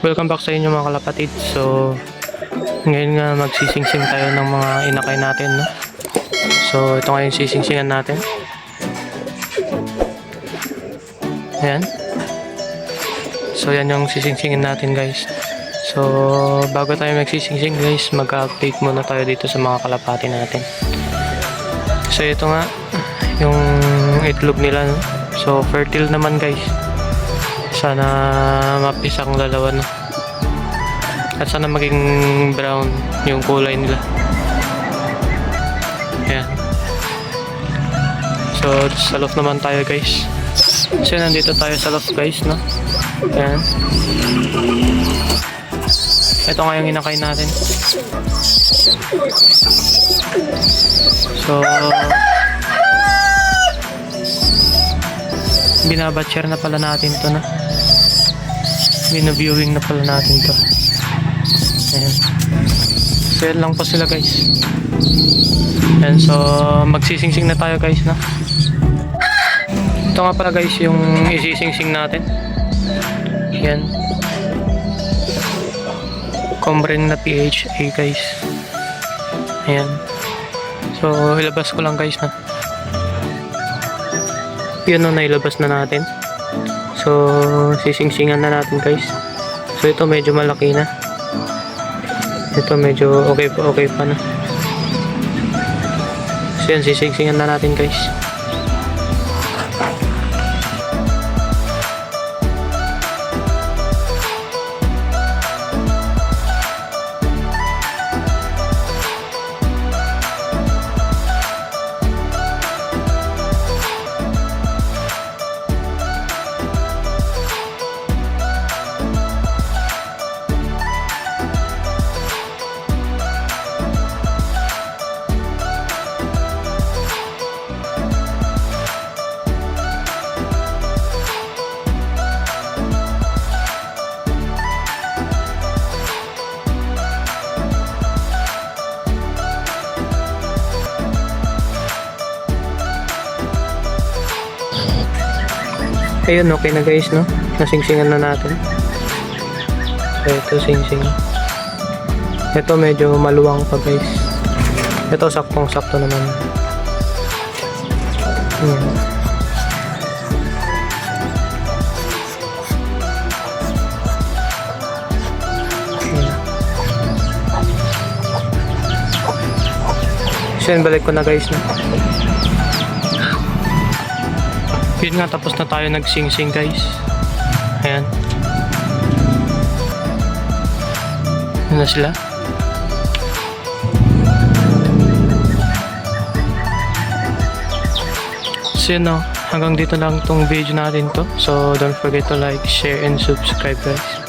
Welcome back sa inyo mga kalapatid. So, ngayon nga magsisingsing tayo ng mga inakay natin, no? So, ito nga yung sisingsingan natin. Ayan. So, yan yung sisingsingin natin, guys. So, bago tayo magsisingsing, guys, mag-update muna tayo dito sa mga kalapati natin. So, ito nga, yung itlog nila, no? So, fertile naman, guys. Sana mapisang lalawan, no? At sana maging brown yung kulay nila. Ayan. So, sa loft naman tayo, guys. So, nandito tayo sa loft, guys, no? Ayan. Ito nga yung inakay natin. So, binabatcher na pala natin to na. Binaviewing na pala natin to. Ayan. So, lang po sila guys. Ayan, so magsisingsing na tayo guys na. Ito nga pala guys yung isisingsing natin. Yan. Combring na PHA guys. Ayan. So, ilabas ko lang guys na. Yun na nailabas na natin. So, sisingsingan na natin guys. So, ito medyo malaki na. Ito medyo okay pa, okay pa na. So, yan, sisingsingan na natin guys. Ayun, okay na guys, no? Nasingsingan na natin. So, ito singsing. Ito medyo maluwang pa guys. Ito saktong-sakto naman. Ayan. So yun, balik ko na guys. No? Yun nga, tapos na tayo nagsing-sing guys. Ayan. Yun na sila. So yun no, hanggang dito lang tong video natin to. So don't forget to like, share, and subscribe guys.